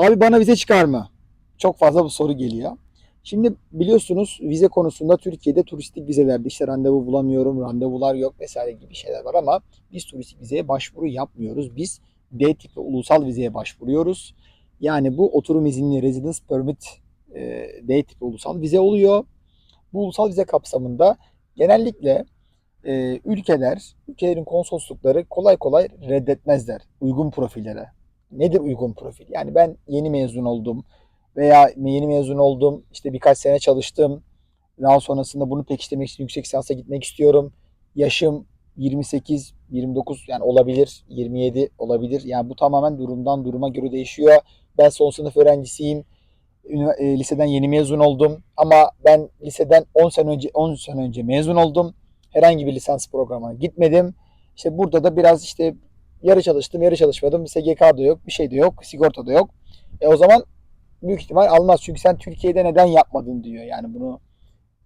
Abi bana vize çıkar mı? Çok fazla bu soru geliyor. Şimdi biliyorsunuz vize konusunda Türkiye'de turistik vizelerde işte randevu bulamıyorum, randevular yok vesaire gibi şeyler var ama biz turistik vizeye başvuru yapmıyoruz. Biz D tipi ulusal vizeye başvuruyoruz. Yani bu oturum izinli residence permit e, D tipi ulusal vize oluyor. Bu ulusal vize kapsamında genellikle e, ülkeler, ülkelerin konsoloslukları kolay kolay reddetmezler uygun profillere. Nedir uygun profil? Yani ben yeni mezun oldum veya yeni mezun oldum, işte birkaç sene çalıştım. Daha sonrasında bunu pekiştirmek için yüksek lisansa gitmek istiyorum. Yaşım 28, 29 yani olabilir, 27 olabilir. Yani bu tamamen durumdan duruma göre değişiyor. Ben son sınıf öğrencisiyim. E, liseden yeni mezun oldum ama ben liseden 10 sene önce 10 sene önce mezun oldum. Herhangi bir lisans programına gitmedim. İşte burada da biraz işte yarı çalıştım, yarı çalışmadım. SGK da yok, bir şey de yok, sigorta da yok. E o zaman büyük ihtimal almaz. Çünkü sen Türkiye'de neden yapmadın diyor. Yani bunu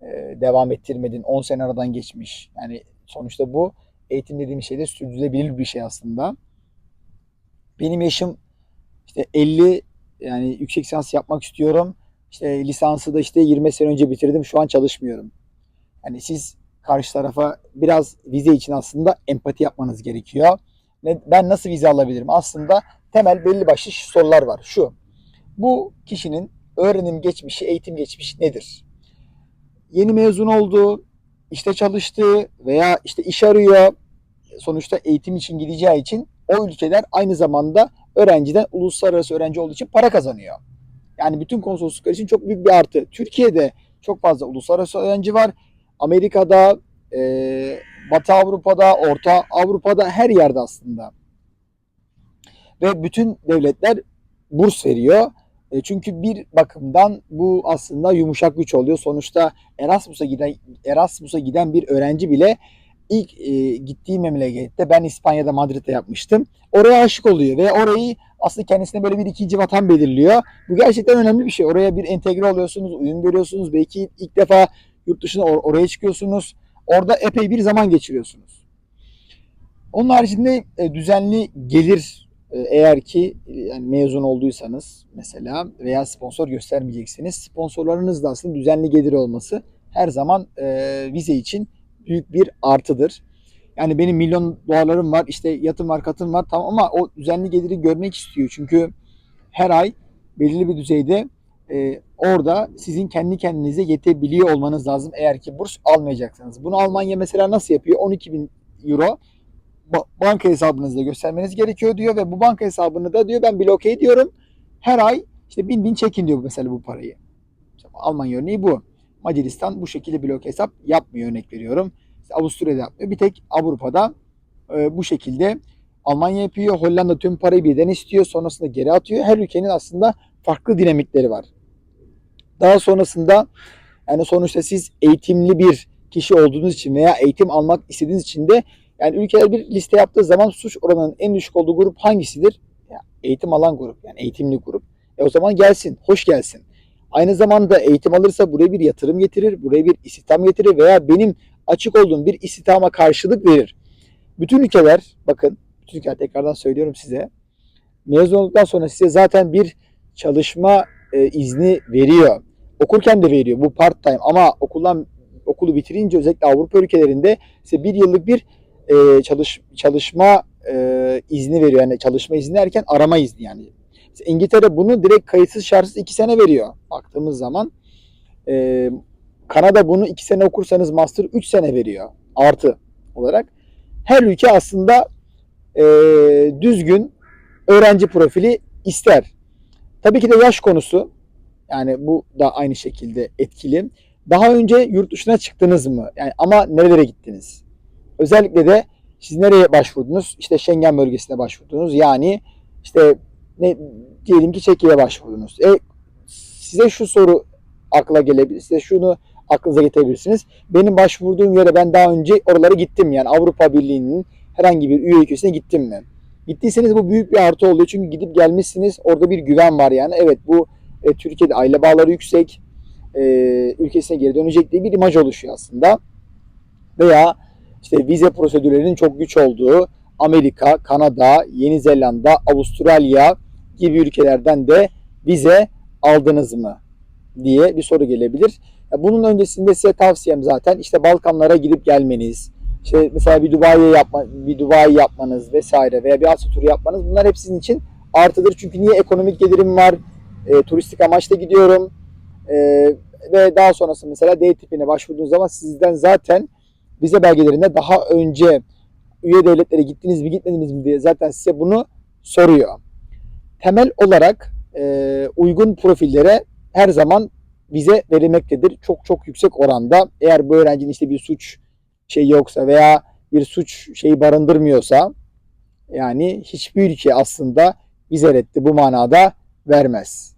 e, devam ettirmedin. 10 sene aradan geçmiş. Yani sonuçta bu eğitim dediğim şey de sürdürülebilir bir şey aslında. Benim yaşım işte 50 yani yüksek lisans yapmak istiyorum. İşte lisansı da işte 20 sene önce bitirdim. Şu an çalışmıyorum. Yani siz karşı tarafa biraz vize için aslında empati yapmanız gerekiyor. Ben nasıl vize alabilirim? Aslında temel belli başlı sorular var. Şu. Bu kişinin öğrenim geçmişi, eğitim geçmişi nedir? Yeni mezun oldu, işte çalıştı veya işte iş arıyor. Sonuçta eğitim için gideceği için o ülkeler aynı zamanda öğrenciden uluslararası öğrenci olduğu için para kazanıyor. Yani bütün konsolosluklar için çok büyük bir artı. Türkiye'de çok fazla uluslararası öğrenci var. Amerika'da, e, Batı Avrupa'da, Orta Avrupa'da her yerde aslında. Ve bütün devletler burs veriyor. E, çünkü bir bakımdan bu aslında yumuşak güç oluyor. Sonuçta Erasmus'a giden Erasmus'a giden bir öğrenci bile ilk e, gittiği memlekette ben İspanya'da Madrid'de yapmıştım. Oraya aşık oluyor ve orayı aslında kendisine böyle bir ikinci vatan belirliyor. Bu gerçekten önemli bir şey. Oraya bir entegre oluyorsunuz, uyum görüyorsunuz. Belki ilk defa yurt dışına or- oraya çıkıyorsunuz. Orada epey bir zaman geçiriyorsunuz. Onun haricinde e, düzenli gelir e, eğer ki e, yani mezun olduysanız mesela veya sponsor göstermeyeceksiniz. Sponsorlarınız da aslında düzenli gelir olması her zaman e, vize için büyük bir artıdır. Yani benim milyon dolarlarım var, işte yatım var, katım var tamam ama o düzenli geliri görmek istiyor. Çünkü her ay belirli bir düzeyde e, orada sizin kendi kendinize yetebiliyor olmanız lazım eğer ki burs almayacaksanız. Bunu Almanya mesela nasıl yapıyor? 12 bin euro ba- banka hesabınızda göstermeniz gerekiyor diyor ve bu banka hesabını da diyor ben bloke ediyorum. Her ay işte bin bin çekin diyor mesela bu parayı. Almanya örneği bu. Macaristan bu şekilde blok hesap yapmıyor örnek veriyorum. İşte Avusturya'da yapmıyor. Bir tek Avrupa'da e, bu şekilde Almanya yapıyor. Hollanda tüm parayı birden istiyor. Sonrasında geri atıyor. Her ülkenin aslında farklı dinamikleri var. Daha sonrasında yani sonuçta siz eğitimli bir kişi olduğunuz için veya eğitim almak istediğiniz için de yani ülkeler bir liste yaptığı zaman suç oranının en düşük olduğu grup hangisidir? Ya, eğitim alan grup yani eğitimli grup. E o zaman gelsin, hoş gelsin. Aynı zamanda eğitim alırsa buraya bir yatırım getirir, buraya bir istihdam getirir veya benim açık olduğum bir istihdama karşılık verir. Bütün ülkeler, bakın, bütün ülkeler tekrardan söylüyorum size, mezun olduktan sonra size zaten bir çalışma e, izni veriyor. Okurken de veriyor. Bu part time ama okuldan okulu bitirince özellikle Avrupa ülkelerinde size bir yıllık bir e, çalış çalışma e, izni veriyor. Yani çalışma izni derken arama izni yani. Mesela İngiltere bunu direkt kayıtsız şartsız iki sene veriyor baktığımız zaman. E, Kanada bunu iki sene okursanız master 3 sene veriyor artı olarak. Her ülke aslında e, düzgün öğrenci profili ister. Tabii ki de yaş konusu yani bu da aynı şekilde etkili. Daha önce yurt dışına çıktınız mı? Yani ama nerelere gittiniz? Özellikle de siz nereye başvurdunuz? İşte Schengen bölgesine başvurdunuz. Yani işte ne diyelim ki Çekya'ya başvurdunuz. E, size şu soru akla gelebilir. Size şunu aklınıza getirebilirsiniz. Benim başvurduğum yere ben daha önce oralara gittim. Yani Avrupa Birliği'nin herhangi bir üye ülkesine gittim mi? Gittiyseniz bu büyük bir artı oluyor. Çünkü gidip gelmişsiniz. Orada bir güven var yani. Evet bu e, Türkiye'de aile bağları yüksek. E, ülkesine geri dönecek diye bir imaj oluşuyor aslında. Veya işte vize prosedürlerinin çok güç olduğu Amerika, Kanada, Yeni Zelanda, Avustralya gibi ülkelerden de vize aldınız mı diye bir soru gelebilir. Bunun öncesinde size tavsiyem zaten işte Balkanlara gidip gelmeniz, işte mesela bir Dubai'ye yapma, bir Dubai yapmanız vesaire veya bir Asya turu yapmanız bunlar hep sizin için artıdır. Çünkü niye ekonomik gelirim var, e, turistik amaçla gidiyorum e, ve daha sonrası mesela D tipine başvurduğunuz zaman sizden zaten vize belgelerinde daha önce üye devletlere gittiniz mi gitmediniz mi diye zaten size bunu soruyor. Temel olarak e, uygun profillere her zaman vize verilmektedir. Çok çok yüksek oranda. Eğer bu öğrencinin işte bir suç şey yoksa veya bir suç şeyi barındırmıyorsa yani hiçbir ülke aslında vize reddi bu manada vermez.